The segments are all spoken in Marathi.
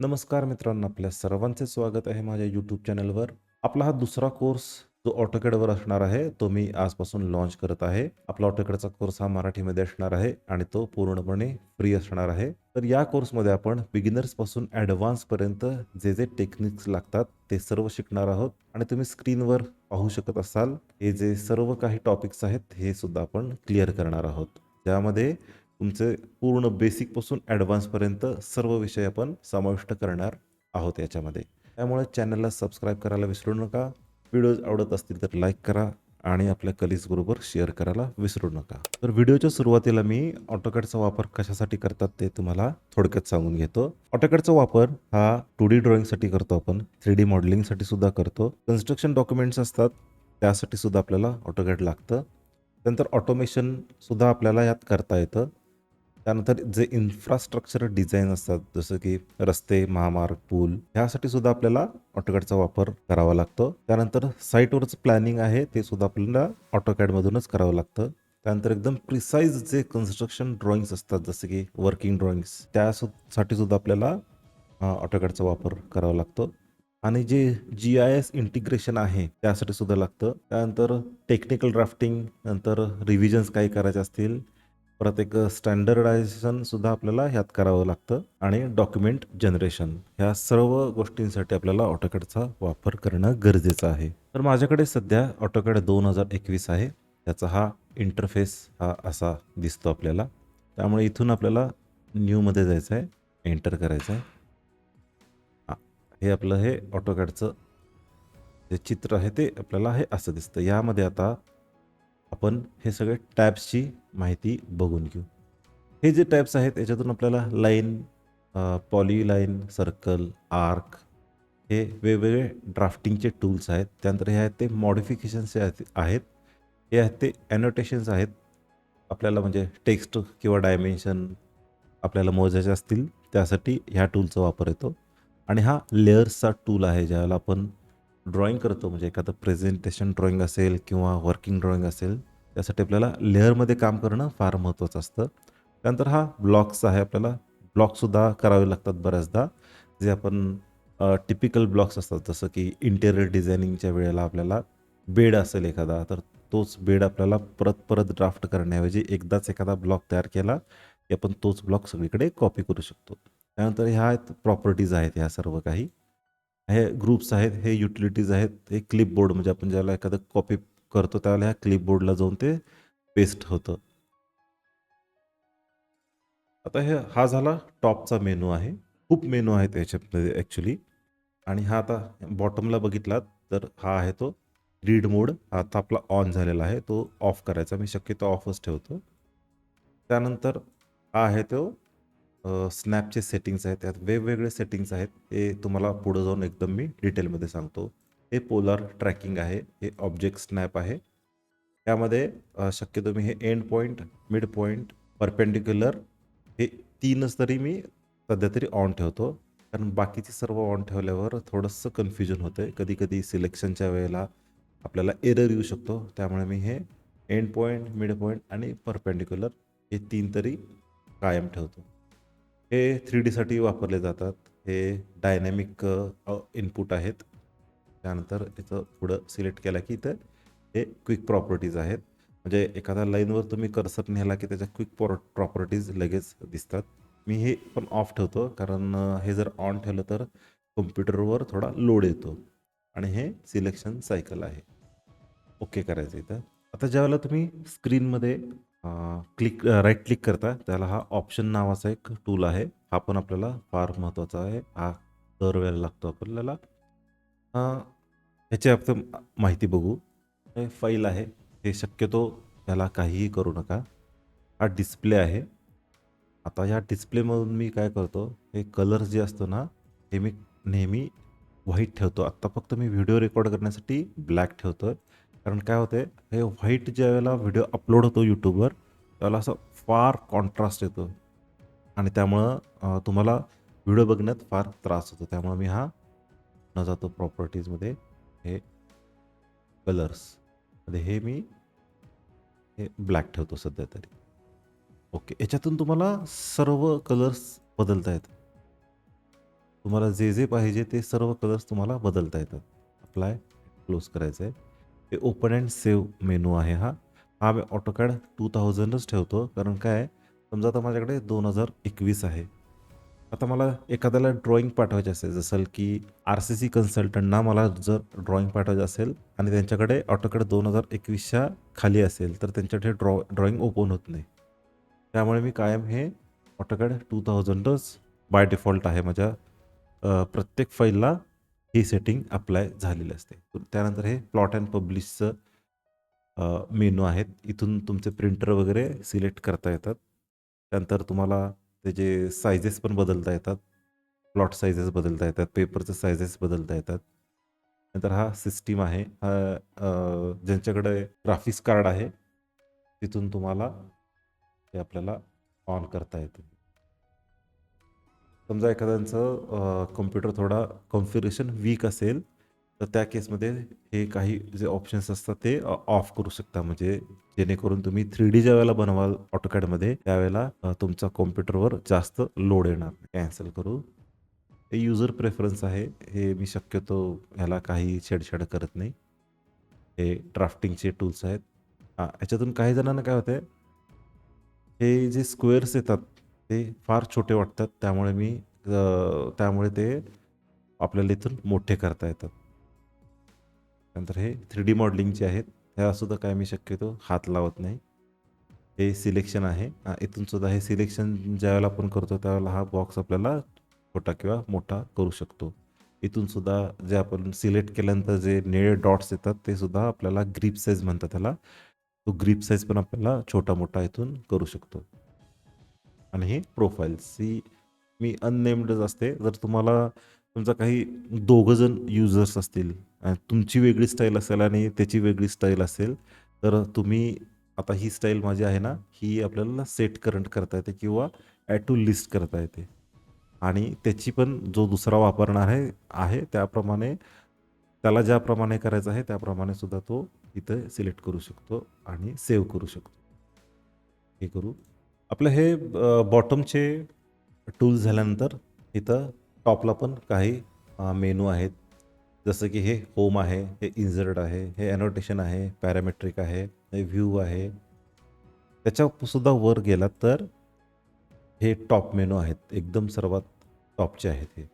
नमस्कार मित्रांनो आपल्या सर्वांचे स्वागत आहे माझ्या यूट्यूब चॅनलवर. आपला हा दुसरा कोर्स जो ऑटोकॅडवर असणार आहे तो मी आजपासून लॉन्च करत आहे. आपला ऑटोकॅडचा कोर्स हा मराठीमध्ये असणार आहे आणि तो पूर्णपणे फ्री असणार आहे. तर या कोर्समध्ये आपण बिगिनर्सपासून ॲडव्हान्सपर्यंत जे जे टेक्निक्स लागतात ते सर्व शिकणार आहोत. आणि तुम्ही स्क्रीनवर पाहू शकत असाल हे जे सर्व काही टॉपिक्स आहेत हे सुद्धा आपण क्लिअर करणार आहोत. ज्यामध्ये तुमचे पूर्ण बेसिकपासून ॲडव्हान्सपर्यंत सर्व विषय आपण समाविष्ट करणार आहोत याच्यामध्ये. त्यामुळे चॅनलला सबस्क्राईब करायला विसरू नका. व्हिडिओज आवडत असतील तर लाईक करा आणि आपल्या कलिग्सबरोबर शेअर करायला विसरू नका. तर व्हिडिओच्या सुरुवातीला मी ऑटोकॅडचा वापर कशासाठी करतात ते तुम्हाला थोडक्यात सांगून घेतो. ऑटोकॅडचा वापर हा टू डी ड्रॉइंगसाठी करतो आपण. थ्री डी मॉडेलिंगसाठी सुद्धा करतो. कन्स्ट्रक्शन डॉक्युमेंट्स असतात त्यासाठी सुद्धा आपल्याला ऑटोकॅड लागतं. नंतर ऑटोमेशन सुद्धा आपल्याला यात करता येतं. त्यानंतर जे इन्फ्रास्ट्रक्चर डिझाईन असतात जसं की रस्ते महामार्ग पूल ह्यासाठी सुद्धा आपल्याला ऑटोकॅडचा वापर करावा लागतो. त्यानंतर साईटवरच प्लॅनिंग आहे ते सुद्धा आपल्याला ऑटोकॅडमधूनच करावं लागतं. त्यानंतर एकदम प्रिसाईज जे कन्स्ट्रक्शन ड्रॉइंग्स असतात जसं की वर्किंग ड्रॉइंग्स त्यासाठी सुद्धा आपल्याला ऑटोकॅडचा वापर करावा लागतो. आणि जे जी आय एस इंटिग्रेशन आहे त्यासाठी सुद्धा लागतं. त्यानंतर टेक्निकल ड्राफ्टिंग नंतर रिव्हिजन्स काही करायचे असतील परत एक स्टँडर्डायझेशन सुद्धा आपल्याला ह्यात करावं लागतं आणि डॉक्युमेंट जनरेशन ह्या सर्व गोष्टींसाठी आपल्याला ऑटोकॅडचा वापर करणं गरजेचं आहे. तर माझ्याकडे सध्या ऑटोकॅड दोन हजार एकवीस आहे. त्याचा हा इंटरफेस हा असा दिसतो आपल्याला. त्यामुळे इथून आपल्याला न्यूमध्ये जायचं आहे एंटर करायचं आहे हे आपलं हे ऑटोकॅडचं जे चित्र आहे ते आपल्याला हे असं दिसतं. यामध्ये आता आपण हे सगळे टॅब्सची माहिती बघून घेऊ. हे जे टॅब्स आहेत याच्यातून आपल्याला line poly line circle arc हे वेगवेगळे ड्राफ्टिंगचे टूल्स आहेत. त्यानंतर हे आहेत ते मॉडिफिकेशन्स आहेत हे आहेत ते ॲनोटेशन्स आहेत. आपल्याला म्हणजे टेक्स्ट किंवा डायमेन्शन आपल्याला मोजायचे असतील त्यासाठी ह्या टूलचा वापर येतो. आणि हा लेअर्सचा टूल आहे ज्याला आपण ड्रॉईंग करतो म्हणजे एखादं प्रेझेंटेशन ड्रॉईंग असेल किंवा वर्किंग ड्रॉईंग असेल त्यासाठी आपल्याला लेअरमध्ये काम करणं फार महत्त्वाचं असतं. त्यानंतर हा ब्लॉक्स आहे आपल्याला ब्लॉकसुद्धा करावे लागतात बऱ्याचदा. जे आपण टिपिकल ब्लॉक्स असतात जसं की इंटेरियर डिझायनिंगच्या वेळेला आपल्याला बेड असेल एखादा तर तोच बेड आपल्याला परत परत ड्राफ्ट करण्याऐवजी एकदाच एखादा ब्लॉक तयार केला की आपण तोच ब्लॉक सगळीकडे कॉपी करू शकतो. त्यानंतर ह्या आहेत प्रॉपर्टीज आहेत ह्या सर्व काही. हे ग्रुप्स आहेत हे युटिलिटीज आहेत हे क्लिपबोर्ड म्हणजे आपण ज्याला एखादं कॉपी करतो त्यावेळेला ह्या क्लिपबोर्डला जाऊन ते पेस्ट होतं. आता हे हा झाला टॉपचा मेनू आहे. खूप मेनू आहेत याच्यामध्ये ॲक्च्युली आणि हा आता बॉटमला बघितलात तर हा आहे तो रीड मोड हा आता आपला ऑन झालेला आहे तो ऑफ करायचा. मी शक्यतो ऑफच ठेवतो. त्यानंतर हा आहे तो स्नॅपचे सेटिंग्स आहेत त्यात वेगवेगळे सेटिंग्स आहेत. हे तुम्हाला पुढं जाऊन एकदम मी डिटेलमध्ये सांगतो. हे पोलर ट्रॅकिंग आहे हे ऑब्जेक्ट स्नॅप आहे. त्यामध्ये शक्यतो मी हे end point mid point perpendicular हे तीनच तरी मी सध्या तरी ऑन ठेवतो. कारण बाकीचे सर्व ऑन ठेवल्यावर थोडंसं कन्फ्युजन होतं आहे कधी कधी सिलेक्शनच्या वेळेला आपल्याला एरर येऊ शकतो. त्यामुळे मी हे एंड पॉईंट मिड पॉईंट आणि परपेंडिक्युलर हे तीन तरी कायम ठेवतो. हे थ्री डीसाठी वापरले जातात. हे डायनॅमिक इनपुट आहेत. त्यानंतर त्याचं पुढं सिलेक्ट केला की इथं हे क्विक प्रॉपर्टीज आहेत. म्हणजे एखाद्या लाईनवर तुम्ही कर्सर नेला की त्याच्या क्विक प्रॉ प्रॉपर्टीज लगेच दिसतात. मी हे पण ऑफ ठेवतो कारण हे जर ऑन ठेवलं तर कम्प्युटरवर थोडा लोड येतो. आणि हे सिलेक्शन सायकल आहे. ओके करायचं इथं. आता ज्यावेळेला तुम्ही स्क्रीनमध्ये क्लिक राईट क्लिक करता. त्याला हा ऑप्शन नावाचा एक टूल आहे. हा पण आपल्याला फार महत्त्वाचा आहे. हा दरवेळेला लागतो आपल्याला. ह्याची आपण माहिती बघू. हे फाईल आहे. हे शक्यतो याला काहीही करू नका. हा डिस्प्ले आहे. आता ह्या डिस्प्लेमधून मी काय करतो? हे कलर जे असतो ना हे मी नेहमी व्हाईट ठेवतो. आत्ता फक्त मी व्हिडिओ रेकॉर्ड करण्यासाठी ब्लॅक ठेवतो आहे कारण काय होतं हे व्हाईट ज्या वेळेला व्हिडिओ अपलोड होतो यूट्यूबवर त्यावेळेला असं फार कॉन्ट्रास्ट येतो. आणि त्यामुळं तुम्हाला व्हिडिओ बघण्यात फार त्रास होतो. त्यामुळे मी हा न जातो प्रॉपर्टीजमध्ये हे कलर्समध्ये हे मी हे ब्लॅक ठेवतो सध्या तरी. ओके याच्यातून तुम्हाला सर्व कलर्स बदलता येतात. तुम्हाला जे जे पाहिजे ते सर्व कलर्स तुम्हाला बदलता येतात. अप्लाय क्लोज करायचं आहे हे ओपन अँड सेव्ह मेनू आहे हा. हा मी ऑटोकॅड टू थाउजंडच ठेवतो. कारण काय समजा आता माझ्याकडे दोन हजार एकवीस आहे. आता मला एखाद्याला ड्रॉइंग पाठवायचे असेल जसं की आर सी सी कन्सल्टंटना मला जर ड्रॉइंग पाठवायचं असेल आणि त्यांच्याकडे ऑटोकॅड दोन हजार एकवीसच्या खाली असेल तर त्यांच्याकडे ड्रॉ ड्रॉइंग ओपन होत नाही. त्यामुळे मी कायम हे ऑटोकॅड टू थाउजंडच बाय डिफॉल्ट आहे माझ्या प्रत्येक फाईलला ही सेटिंग अप्लाय झालेली असते त्यानंतर हे प्लॉट अँड पब्लिशचं मेनू आहेत. इथून तुमचे प्रिंटर वगैरे सिलेक्ट करता येतात. त्यानंतर तुम्हाला त्याचे सायझेस पण बदलता येतात. प्लॉट सायझेस बदलता येतात. पेपरचे सायझेस बदलता येतात. नंतर हा सिस्टीम आहे. हा ज्यांच्याकडे ग्राफिक्स कार्ड आहे तिथून तुम्हाला ते आपल्याला ऑन करता येतं. समजा एखाद्यांचं कम्प्युटर थोडा कॉन्फिगरेशन वीक असेल तर त्या केसमध्ये हे काही जे ऑप्शन्स असतात ते ऑफ करू शकता. म्हणजे जेणेकरून तुम्ही थ्री डी ज्या वेळेला बनवाल ऑटोकॅडमध्ये त्यावेळेला तुमचा कॉम्प्युटरवर जास्त लोड येणार कॅन्सल करू. हे युजर प्रेफरन्स आहे. हे मी शक्यतो ह्याला काही छेडछाड करत नाही. हे ड्राफ्टिंगचे टूल्स आहेत. हां याच्यातून काही जणांना काय होतं हे जे स्क्वेअर्स येतात ते फार छोटे वाटतात. त्यामुळे मी त्यामुळे ते आपल्याला इथून मोठे करता येतात. नंतर हे थ्री डी मॉडलिंगचे आहेत. ह्यासुद्धा काय मी शक्यतो हात लावत नाही. हे सिलेक्शन आहे. इथून सुद्धा हे सिलेक्शन ज्यावेळेला आपण करतो त्यावेळेला हा बॉक्स आपल्याला छोटा किंवा मोठा करू शकतो. इथून सुद्धा जे आपण सिलेक्ट केल्यानंतर जे निळे डॉट्स येतात ते सुद्धा आपल्याला ग्रीप साईज म्हणतात त्याला. तो ग्रीप साईज पण आपल्याला छोटा मोठा इथून करू शकतो. आणि हे प्रोफाईल्स ही मी अननेम्डच असते. जर तुम्हाला तुमचा काही दोघं जण युजर्स असतील तुमची वेगळी स्टाईल असेल आणि त्याची वेगळी स्टाईल असेल तर तुम्ही आता ही स्टाईल माझी आहे ना ही आपल्याला सेट करंट करता येते किंवा ॲड टू लिस्ट करता येते. आणि त्याची पण जो दुसरा वापरणार आहे आहे त्याप्रमाणे त्याला ज्याप्रमाणे करायचं आहे त्याप्रमाणे सुद्धा तो इथं सिलेक्ट करू शकतो आणि सेव्ह करू शकतो. हे करू. आपलं हे बॉटमचे टूल्स झाल्यानंतर इथं टॉपला पण काही मेनू आहेत. जसं की हे होम आहे हे इन्झर्ट आहे हे ॲनोटेशन आहे पॅरामेट्रिक आहे हे व्ह्यू आहे. त्याच्यासुद्धा वर गेला तर हे टॉप मेनू आहेत. एकदम सर्वात टॉपचे आहेत हे.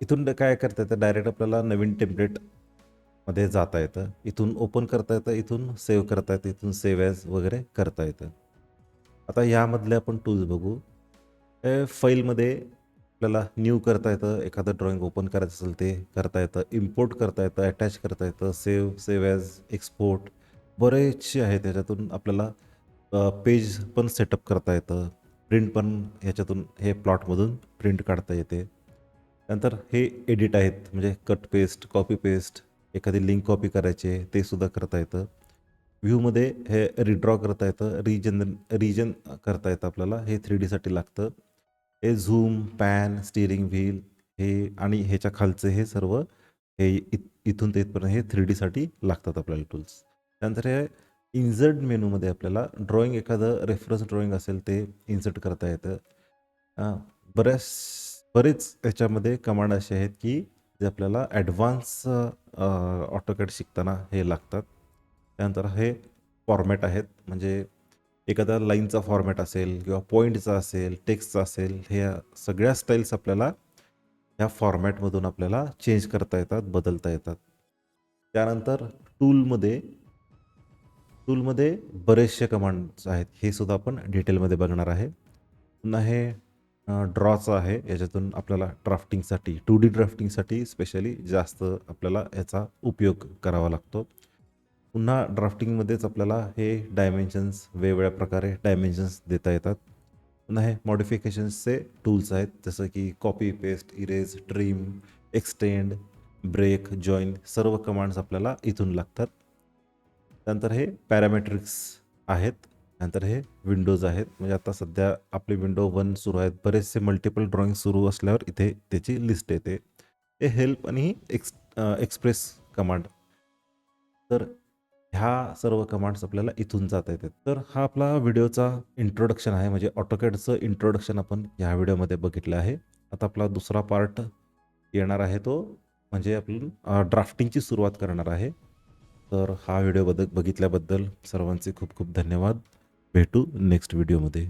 इथून काय करता येतं? डायरेक्ट आपल्याला नवीन टेम्पलेटमध्ये जाता येतं. इथून ओपन करता येतं इथून सेव्ह करता येतं इथून सेव्ह ॲज वगैरे करता येतं. आता यामधले आपण टूल्स बघू. हे फाईलमध्ये आपल्याला न्यू करता येतं. एखादं ड्रॉइंग ओपन करायचं असेल ते करता येतं. इम्पोर्ट करता येतं. अटॅच करता येतं. सेव्ह सेव्ह ॲज एक्सपोर्ट बरेचसे आहेत त्याच्यातून आपल्याला पेज पण सेटअप करता येतं. प्रिंट पण ह्याच्यातून हे प्लॉटमधून प्रिंट काढता येते. नंतर हे एडिट आहेत. म्हणजे कट पेस्ट कॉपी पेस्ट एखादी लिंक कॉपी करायचे ते सुद्धा करता येतं. व्ह्यूमध्ये हे रिड्रॉ करता येतं रिजन रिजन करता येतं आपल्याला. हे थ्री डीसाठी लागतं. हे झूम पॅन स्टिअरिंग व्हील हे आणि ह्याच्या खालचं हे सर्व हे इत इथून ते इथपर्यंत हे थ्री डीसाठी लागतात आपल्याला टूल्स त्यानंतर हे इन्झर्ट मेनूमध्ये आपल्याला ड्रॉइंग एखादं रेफरन्स ड्रॉइंग असेल ते इन्सर्ट करता येतं. बऱ्याच बरेच याच्यामध्ये कमांड असे आहेत की जे आपल्याला ॲडव्हान्स ऑटोकॅट शिकताना हे लागतात. त्यानंतर हे फॉर्मॅट आहेत. म्हणजे एखादा लाईनचा फॉर्मॅट असेल किंवा पॉईंटचा असेल टेक्स्टचा असेल हे सगळ्या स्टाईल्स आपल्याला ह्या फॉर्मॅटमधून आपल्याला चेंज करता येतात बदलता येतात. त्यानंतर टूलमध्ये टूलमध्ये बरेचसे कमांड्स आहेत. हे सुद्धा आपण डिटेलमध्ये बघणार आहे. पुन्हा हे ड्रॉचं आहे. याच्यातून आपल्याला ड्राफ्टिंगसाठी टू डी ड्राफ्टिंगसाठी स्पेशली जास्त आपल्याला याचा उपयोग करावा लागतो. पुन्हा ड्राफ्टिंगमध्येच आपल्याला हे डायमेन्शन्स वेगवेगळ्या प्रकारे डायमेन्शन्स देता येतात. पुन्हा हे मॉडिफिकेशन्सचे टूल्स आहेत जसं की copy paste erase trim extend break join सर्व कमांड्स आपल्याला इथून लागतात. त्यानंतर हे पॅरामेट्रिक्स आहेत नंतर हे विंडोज आहेत. म्हणजे आता सध्या आपले विंडो वन सुरू आहेत. बरेचसे मल्टिपल ड्रॉइंग सुरू असल्यावर इथे त्याची लिस्ट येते. हे हेल्प आणि एक्स एक्सप्रेस कमांड तर ह्या सर्व कमांड्स आपल्याला इथून जाता येतात. तर हा आपला व्हिडिओचा इंट्रोडक्शन आहे. म्हणजे ऑटोकॅडचं इंट्रोडक्शन आपण ह्या व्हिडिओमध्ये बघितलं आहे. आता आपला दुसरा पार्ट येणार आहे तो म्हणजे आपण ड्राफ्टिंगची सुरुवात करणार आहे. तर हा व्हिडिओ बद बघितल्याबद्दल सर्वांचे खूप खूप धन्यवाद. भेटू नेक्स्ट व्हिडिओमध्ये